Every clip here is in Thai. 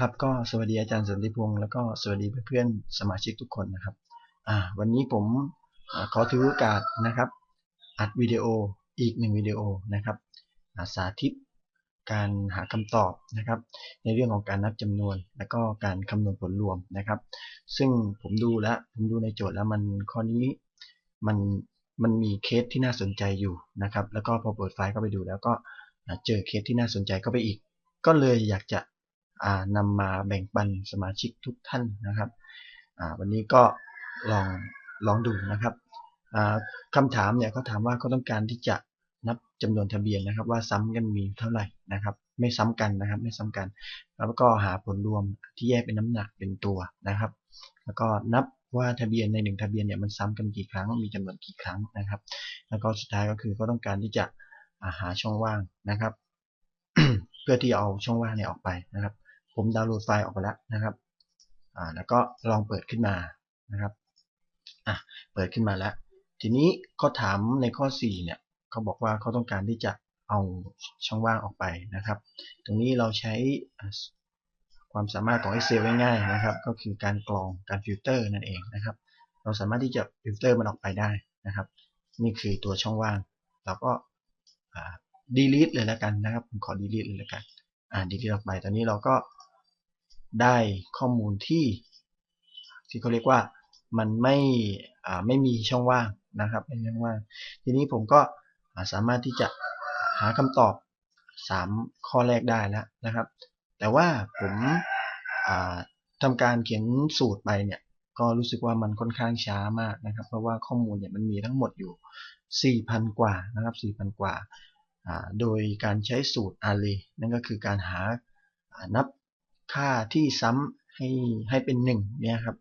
ครับก็สวัสดีอาจารย์สันติพงศ์แล้วก็สวัสดีเพื่อนๆสมาชิกทุกคนนะครับอ่าวันนี้ผมอขอถือโอกาสนะครับ อัดวิดีโออีกหนึ่งวิดีโอนะครับาสาธิตการหาคำตอบนะครับ ในเรื่องของการนับจำนวน และก็การคำนวณผลรวมนะครับ ซึ่งผมดูแล้วผมดูในโจทย์แล้วมันข้อนี้มันมันมีเคสที่น่าสนใจอยู่นะครับ แล้วก็พอเปิดไฟล์เข้าไปดูแล้วก็เจอเคสที่น่าสนใจเข้าไปอีก ก็เลยอยากจะ นำมาแบ่งปันสมาชิกทุกท่านนะครับวันนี้ก็ลองลองดูนะครับคำถามเนี่ยเขาถามว่าเขาต้องการที่จะนับจำนวนทะเบียนนะครับ ว่าซ้ำกันมีเท่าไหร่นะครับ ไม่ซ้ำกันนะครับ ไม่ซ้ำกัน แล้วก็หาผลรวมที่แยกเป็นน้ำหนักเป็นตัวนะครับ แล้วก็นับว่าทะเบียนในหนึ่งทะเบียนเนี่ยมันซ้ำกันกี่ครั้ง มีจำนวนกี่ครั้งนะครับ แล้วก็สุดท้ายก็คือเขาต้องการที่จะาหาช่องว่างนะครับ เพื่อที่เอาช่องว่างเนี่ยออกไปนะครับ ผมดาวน์โหลดไฟล์ออกไปแล้วนะครับอ่าแล้วก็ลองเปิดขึ้นมานะครับอะเปิดขึ้นมาแล้ว ทีนี้เขาถามในข้อ 4 เนี่ยเขาบอกว่าเขาต้องการที่จะเอาช่องว่างออกไปนะครับ ตรงนี้เราใช้ความสามารถของ Excel ง่ายๆนะครับ ก็คือการกรองการฟิลเตอร์นั่นเองนะครับ เราสามารถที่จะฟิลเตอร์มันออกไปได้นะครับ นี่คือตัวช่องว่าง เราก็อ่า delete เลยแล้วกันนะครับผมขอ delete เลยแล้วกันอ่า delete ออกไป ตอนนี้เราก็ ได้ข้อมูลที่ที่เขาเรียกว่ามันไม่ไม่มีช่องว่างนะครับไม่มีช่องว่าง ทีนี้ผมก็สามารถที่จะหาคำตอบ 3 ข้อแรกได้แล้วนะครับ แต่ว่าผมาทำการเขียนสูตรไปเนี่ยก็รู้สึกว่ามันค่อนข้างช้ามากนะครับ เพราะว่าข้อมูลเนี่ยมันมีทั้งหมดอยู่ 4,000 กว่านะครับ 4,000 กว่า โดยการใช้สูตร array นั่นก็คือการหานับ ค่าที่ซ้ำให้ให้เป็น1เนี่ยครับ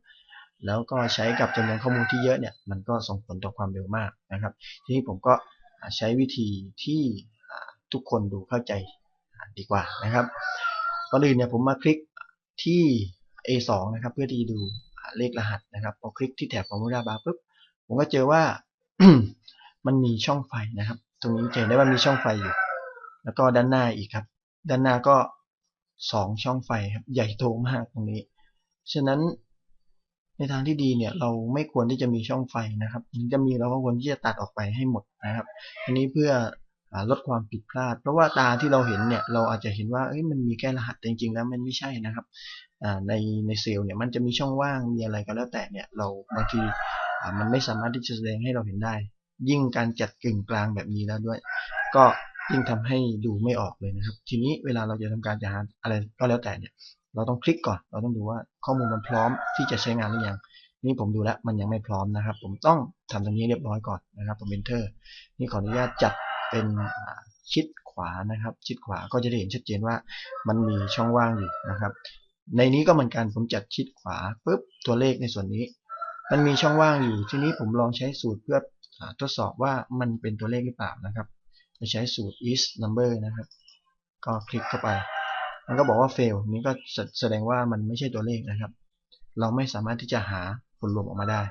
แล้วก็ใช้กับจำนวนข้อมูลที่เยอะเนี่ยมันก็ส่งผลต่อความเร็วมากนะครับ ทีนี้ผมก็ใช้วิธีที่ทุกคนดูเข้าใจดีกว่านะครับก่อนอื่นเนี่ยผมมาคลิกที่ A2 นะครับ เพื่อที่ดูเลขรหัสนะครับพอคลิกที่แถบ Formula Bar ปุ๊บผมก็เจอว่ามันมีช่องไฟนะครับ ตรงนี้เห็นได้ว่ามีช่องไฟอยู่ แล้วก็ด้านหน้าอีกครับ ด้านหน้าก็ สองช่องไฟครับใหญ่โตมากตรงนี้ ฉะนั้นในทางที่ดีเนี่ยเราไม่ควรที่จะมีช่องไฟนะครับถึงจะมีเราก็ควรที่จะตัดออกไปให้หมดนะครับทีนี้เพื่อลดความผิดพลาด เพราะว่าตาที่เราเห็นเนี่ยเราอาจจะเห็นว่ามันมีแค่รหัสแต่จริงๆแล้วมันไม่ใช่นะครับในในเซลล์เนี่ยมันจะมีช่องว่างมีอะไรก็แล้วแต่เนี่ยเราบางทีมันไม่สามารถที่จะแสดงให้เราเห็นได้ ยิ่งการจัดกึ่งกลางแบบนี้แล้วด้วย ก็ ยิ่งทำให้ดูไม่ออกเลยนะครับ ทีนี้เวลาเราจะทำการจะหาอะไรก็แล้วแต่เนี่ย เราต้องคลิกก่อน เราต้องดูว่าข้อมูลมันพร้อมที่จะใช้งานหรือยัง นี่ผมดูแล้วมันยังไม่พร้อมนะครับ ผมต้องทำตรงนี้เรียบร้อยก่อนนะครับผม enter นี่ขออนุญาตจัดเป็นชิดขวานะครับ ชิดขวาก็จะได้เห็นชัดเจนว่ามันมีช่องว่างอยู่นะครับ ในนี้ก็เหมือนกันผมจัดชิดขวาปุ๊บตัวเลขในส่วนนี้ มันมีช่องว่างอยู่ ทีนี้ผมลองใช้สูตรเพื่อทดสอบว่ามันเป็นตัวเลขหรือเปล่านะครับ จะใช้สูตร is number นะครับ ก็คลิกเข้าไป มันก็บอกว่า fail นี้ก็แสดงว่ามันไม่ใช่ตัวเลขนะครับ เราไม่สามารถที่จะหาผลรวมออกมาได้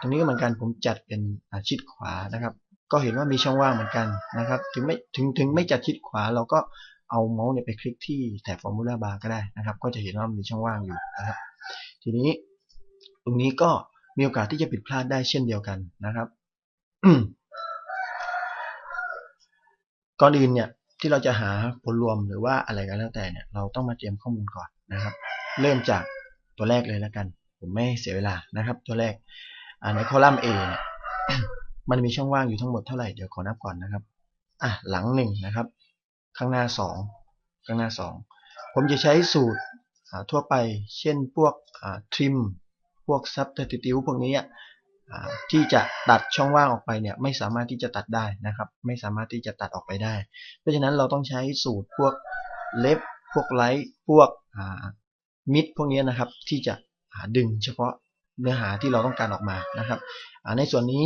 ตรงนี้ก็เหมือนกันผมจัดเป็นชิดขวานะครับ ก็เห็นว่ามีช่องว่างเหมือนกันนะครับ ถึงไม่ถึงถึงไม่จัดชิดขวาเราก็เอาเมาส์เนี่ยไปคลิกที่แถบ formula bar ก็ได้นะครับ ก็จะเห็นว่ามีช่องว่างอยู่นะครับ ทีนี้ตรงนี้ก็มีโอกาสที่จะผิดพลาดได้เช่นเดียวกันนะครับ ก่อนอื่นเนี่ยที่เราจะหาผลรวมหรือว่าอะไรก็แล้วแต่เนี่ยเราต้องมาเตรียมข้อมูลก่อนนะครับ เริ่มจากตัวแรกเลยแล้วกัน ผมไม่เสียเวลานะครับ ตัวแรกในคอลัมน์ A เนี่ยมันมีช่องว่างอยู่ทั้งหมดเท่าไหร่เดี๋ยวขอนับก่อนนะครับอะหลังหนึ่งนะครับ ข้างหน้าสองข้างหน้าสองผมจะใช้สูตรทั่วไป เช่นพวกทริมพวกซับเทติวพวกนี้ ที่จะตัดช่องว่างออกไปเนี่ยไม่สามารถที่จะตัดได้นะครับ ไม่สามารถที่จะตัดออกไปได้ เพราะฉะนั้นเราต้องใช้สูตรพวกเล็บพวกไลท์พวกมิดพวกนี้นะครับ ที่จะดึงเฉพาะเนื้อหาที่เราต้องการออกมานะครับในส่วนนี้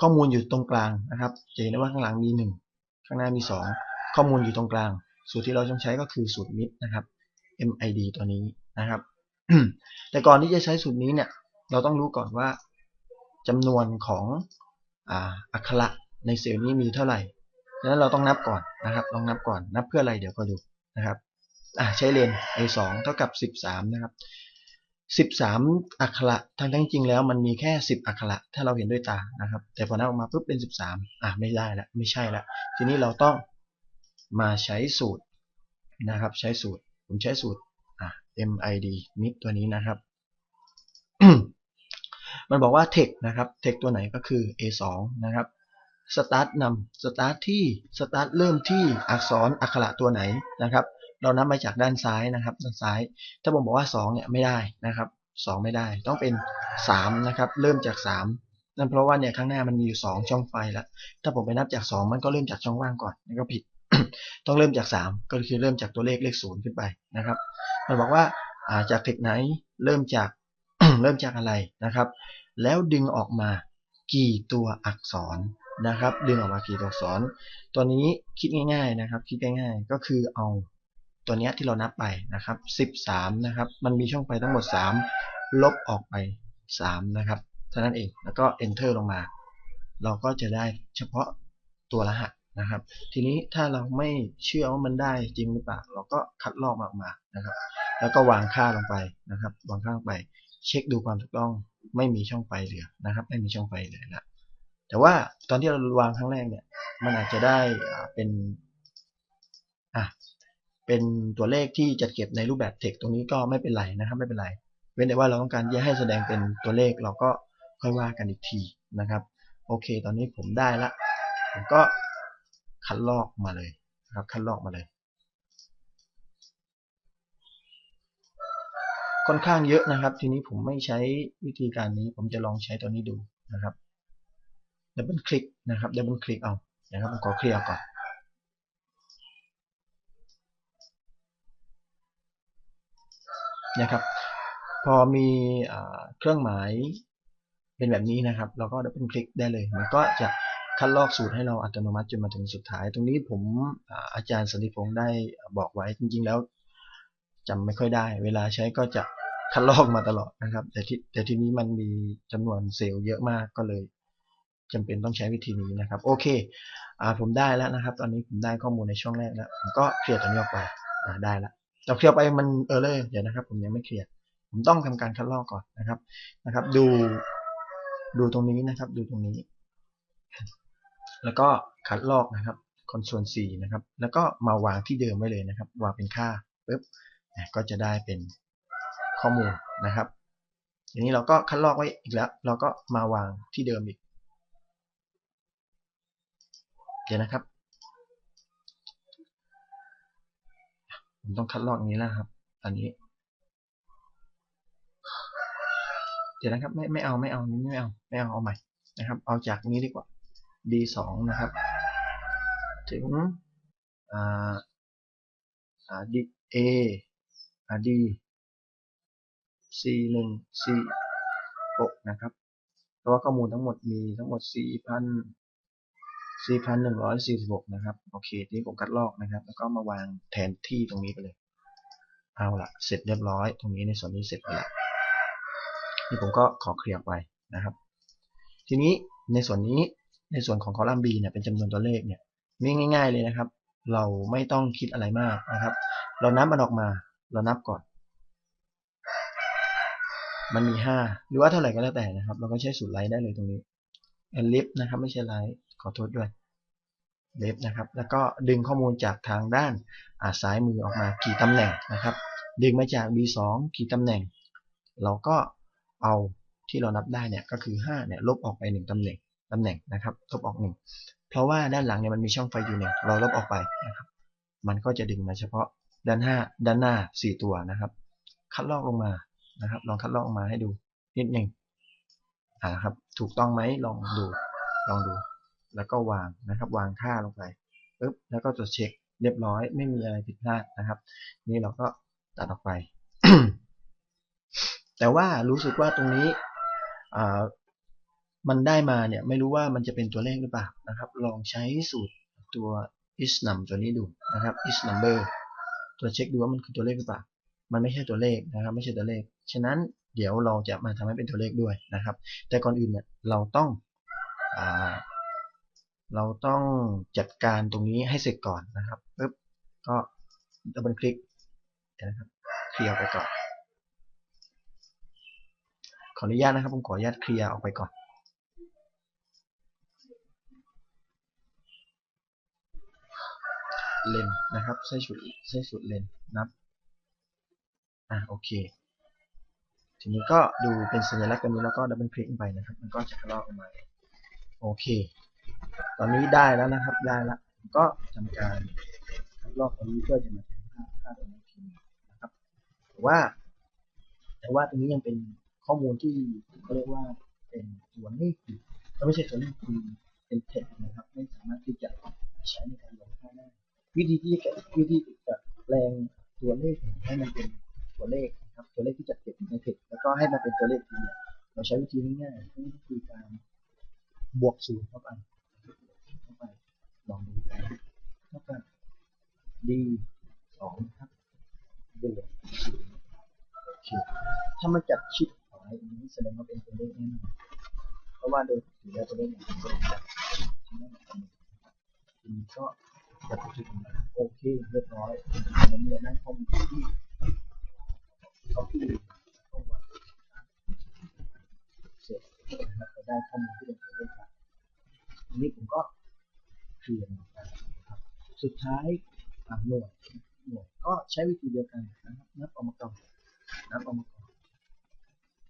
ข้อมูลอยู่ตรงกลางนะครับจะเห็นได้ว่าข้างหลังมี 1 ข้างหน้ามี 2 ข้อมูลอยู่ตรงกลาง สูตรที่เราต้องใช้ก็คือสูตรมิดนะครับ MID ตัวนี้นะครับ แต่ก่อนที่จะใช้สูตรนี้เนี่ย เราต้องรู้ก่อนว่าจำนวนของอักขระในเซลล์นี้มีเท่าไหร่ดังนั้นเราต้องนับก่อนนะครับ ลองนับก่อน นับเพื่ออะไรเดี๋ยวก็ดูนะครับใช้เลน a2 เท่ากับ 13 นะครับ 13 อักขระทั้งทั้งจริงแล้วมันมีแค่ 10 อักขระถ้าเราเห็นด้วยตานะครับ แต่พอนับออกมาปุ๊บเป็น 13 อะไม่ได้ละไม่ใช่ละ ทีนี้เราต้องมาใช้สูตรนะครับ ใช้สูตร ผมใช้สูตรอะ MID mid ตัวนี้นะครับ มันบอกว่า text นะครับ text ตัวไหนก็คือ A2 นะครับ start นำ start ที่ start เริ่มที่อักษรอักขระตัวไหนนะครับ เรานับมาจากด้านซ้ายนะครับ ด้านซ้าย ถ้าผมบอกว่า2เนี่ยไม่ได้นะครับ 2 ไม่ได้ ต้องเป็น 3 นะครับ เริ่มจาก 3 นั่นเพราะว่าเนี่ยข้างหน้ามันมีอยู่ 2 ช่องไฟแล้ว ถ้าผมไปนับจาก 2 มันก็เริ่มจากช่องว่างก่อนนั่นก็ผิด ต้องเริ่มจาก 3 ก็คือเริ่มจากตัวเลขเลขศูนย์ขึ้นไปนะครับ มันบอกว่าจากเทคไหน เริ่มจาก เริ่มจากอะไรนะครับ แล้วดึงออกมากี่ตัวอักษรนะครับ ดึงออกมากี่ตัวอักษร ตัวนี้คิดง่าย ๆนะครับ คิดง่ายๆ ก็คือเอาตัวนี้ที่เรานับไปนะครับ 13 นะครับ มันมีช่องไฟทั้งหมด 3 ลบออกไป 3 นะครับเท่านั้นเองแล้วก็ enter ลงมา เราก็จะได้เฉพาะตัวรหัสนะครับ ทีนี้ถ้าเราไม่เชื่อว่ามันได้จริงหรือเปล่า เราก็คัดลอกออกมานะครับ แล้วก็วางค่าลงไปนะครับ วางค่าลงไป เช็คดูความถูกต้องไม่มีช่องไฟเหลือนะครับ ไม่มีช่องไฟเหลือแล้วแต่ว่าตอนที่เราวางครั้งแรกเนี่ย มันอาจจะได้เป็นอะเป็นตัวเลขที่จัดเก็บในรูปแบบ text ตรงนี้ก็ไม่เป็นไรนะครับ ไม่เป็นไร เว้นแต่ว่าเราต้องการจะให้แสดงเป็นตัวเลขเราก็ค่อยว่ากันอีกทีนะครับ โอเค ตอนนี้ผมได้ละ ผมก็คัดลอกมาเลยนะครับ คัดลอกมาเลย ค่อนข้างเยอะนะครับ ทีนี้ผมไม่ใช้วิธีการนี้ ผมจะลองใช้ตัวนี้ดูนะครับดับเบิลคลิกนะครับดับเบิลคลิกเอานะครับผมขอเคลียร์ก่อนนะครับพอมีเครื่องหมายเป็นแบบนี้นะครับ เราก็ดับเบิลคลิกได้เลย มันก็จะคัดลอกสูตรให้เราอัตโนมัติจนมาถึงสุดท้าย ตรงนี้ผมอาจารย์สันติพงศ์ได้บอกไว้จริง ๆ แล้ว จำไม่ค่อยได้ เวลาใช้ก็จะคัดลอกมาตลอดนะครับ แต่ที่แต่ทีนี้มันมีจำนวนเซลล์เยอะมากก็เลยจำเป็นต้องใช้วิธีนี้นะครับ โอเคอ่าผมได้แล้วนะครับ ตอนนี้ผมได้ข้อมูลในช่องแรกแล้วผมก็เคลียร์ตัวนี้ออกไปอ่าได้แล้วแต่เคลียร์ไปมันเออเลยเดี๋ยวนะครับ ผมยังไม่เคลียร์ผมต้องทำการคัดลอกก่อนนะครับนะครับ ดูดูตรงนี้นะครับ ดูตรงนี้ แล้วก็คัดลอกนะครับคอนโซล C นะครับ แล้วก็มาวางที่เดิมไว้เลยนะครับ วางเป็นค่าปุ๊บ ก็จะได้เป็นข้อมูลนะครับทีนี้เราก็คัดลอกไว้อีกแล้ว เราก็มาวางที่เดิมอีก เดี๋ยวนะครับ ผมต้องคัดลอกนี้แล้วครับ อันนี้ เดี๋ยวนะครับ ไม่ไม่เอาไม่เอานี้ไม่เอาไม่เอาเอาใหม่นะครับ เอาจากนี้ดีกว่า D2 นะครับ ถึงอ่าอ่า D A อ่า D C 1 C 6นะครับเพราะว่าข้อมูลทั้งหมดมีทั้งหมด 4,000 4,146 นะครับ โอเค ทีนี้ผมคัดลอกนะครับ แล้วก็มาวางแทนที่ตรงนี้ไปเลย เอาละเสร็จเรียบร้อย ตรงนี้ในส่วนนี้เสร็จไปแล้วนี่ผมก็ขอเคลียร์ไปนะครับ ทีนี้ในส่วนนี้ในส่วนของคอลัมน์ B เนี่ยเป็นจำนวนตัวเลขเนี่ยมีง่ายๆเลยนะครับ เราไม่ต้องคิดอะไรมากนะครับ เรานับมันออกมา เรานับก่อน มันมี 5 หรือว่าเท่าไหร่ก็แล้วแต่นะครับ เราก็ใช้สูตรไลท์ได้เลยตรงนี้เอ็นลิฟนะครับ ไม่ใช่ไลท์ขอโทษด้วยเลฟนะครับ แล้วก็ดึงข้อมูลจากทางด้านอาซ้ายมือออกมากี่ตำแหน่งนะครับ ดึงมาจาก B2 กี่ตำแหน่ง เราก็เอาที่เรานับได้เนี่ยก็คือ5เนี่ยลบออกไป 1ตำแหน่งตำแหน่งนะครับลบออก 1 เพราะว่าด้านหลังเนี่ยมันมีช่องไฟอยู่หนึ่งเราลบออกไปนะครับ มันก็จะดึงมาเฉพาะ ด้าน5ด้านหน้า4ตัวนะครับ คัดลอกลงมานะครับ ลองคัดลอกออกมาให้ดูนิดหนึ่งอ่าครับ ถูกต้องไหมลองดูลองดู แล้วก็วางนะครับ วางค่าลงไปปึ๊บแล้วก็จะเช็คเรียบร้อย ไม่มีอะไรผิดพลาดนะครับ นี่เราก็ตัดออกไป แต่ว่ารู้สึกว่าตรงนี้อ่ามันได้มาเนี่ยไม่รู้ว่ามันจะเป็นตัวเลขหรือเปล่านะครับ ลองใช้สูตรตัว is num ตัวนี้ดูนะครับ is number ตัวเช็คดูว่ามันคือตัวเลขหรือเปล่า มันไม่ใช่ตัวเลขนะครับ ไม่ใช่ตัวเลข ฉะนั้นเดี๋ยวเราจะมาทำให้เป็นตัวเลขด้วยนะครับ แต่ก่อนอื่นเนี่ยเราต้องอเราต้องจัดการตรงนี้ให้เสร็จก่อนนะครับปึ๊บก็ดับเบิลคลิกนะครับเคลียร์ออกไปก่อน ขออนุญาตนะครับผมขออนุญาตเคลียร์ออกไปก่อน เลนนะครับใช้สุดใช้สุดเลนนับอะโอเค ทีนี้ก็ดูเป็นสัญลักษณ์กันนี้แล้วก็ดับเบิลคลิกไปนะครับ มันก็จะลอกออกมาโอเค ตอนนี้ได้แล้วนะครับได้แล้วก็ทำการลอกตรงนี้เพื่อจะมาแทนค่าค่าตรงนี้ทีนะครับแต่ว่า แต่ว่าตรงนี้ยังเป็นข้อมูลที่เขาเรียกว่าเป็นตัวเลขอยู่ก็ไม่ใช่ตัวเลขคือเป็นเท็จนะครับ ไม่สามารถที่จะใช้ในการลงค่าได้ วิธีที่จะวิธีจะแปลงตัวเลขให้มันเป็นตัวเลขนะครับตัวเลขที่จะเก็บในเท็แล้วก็ให้มันเป็นตัวเลขทีเนี่ยเราใช้วิธีง่ายๆก็คือการบวกศูนย์เข้าไปเข้าไปลองดูกันเท่ากับ d สองครับบวกศูนย์โอเคถ้ามันจัดชิดขวาอย่างนี้แสดงว่าเป็นตัวเลขแน่นอนเพราะว่าโดยปกติแล้วตัวเลขเนี่ยเป็นตัวเลขแบบที่ไม่เหมือนกันทีนี้ก็ จะไปที่ตรง นั้นโอเคเรียบร้อยวเนี่ยได้ข้อมูลที่เขาที่ข้อมูลเสร็จนะครับก็ได้ข้อมูลที่เป็นตัวเลขครับทีนี้ผมก็เคลียร์นะครับสุดท้ายหน่วยหน่วยก็ใช้วิธีเดียวกันนะครับนับออกมาก่อนนับออกมาก่อ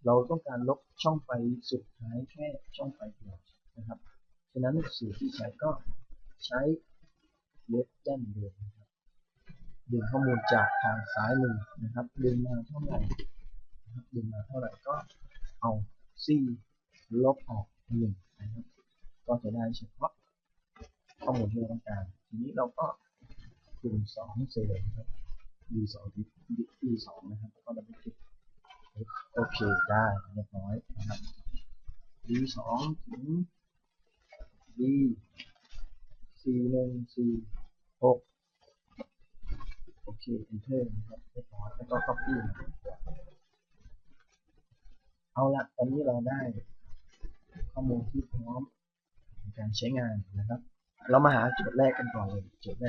เราต้องการลบช่องไฟสุดท้ายแค่ช่องไฟเดียวนะครับ ฉะนั้นสูตรที่ใช้ก็ใช้เล็บด้านเดิมนะครับ ดึงข้อมูลจากทางซ้ายมือนะครับดึงมาเท่าไหร่นะครับดึงมาเท่าไหร่ก็เอาซี่ลบออกหนึ่งนะครับ ก็จะได้เฉพาะข้อมูลที่เราต้องการ ทีนี้เราก็คูณสองเซลล์นะครับ d สอง d สองนะครับก็ดับเบิลคลิกโอเคได้เรียบร้อยนะครับ d สองถึง d สี่หนึ่งสี่หก โอเค enter นะครับเรียบร้อยแล้วก็ copy เอาละตอนนี้เราได้ข้อมูลที่พร้อมในการใช้งานนะครับ เรามาหาโจทย์แรกกันก่อนเลยโจทย์แรก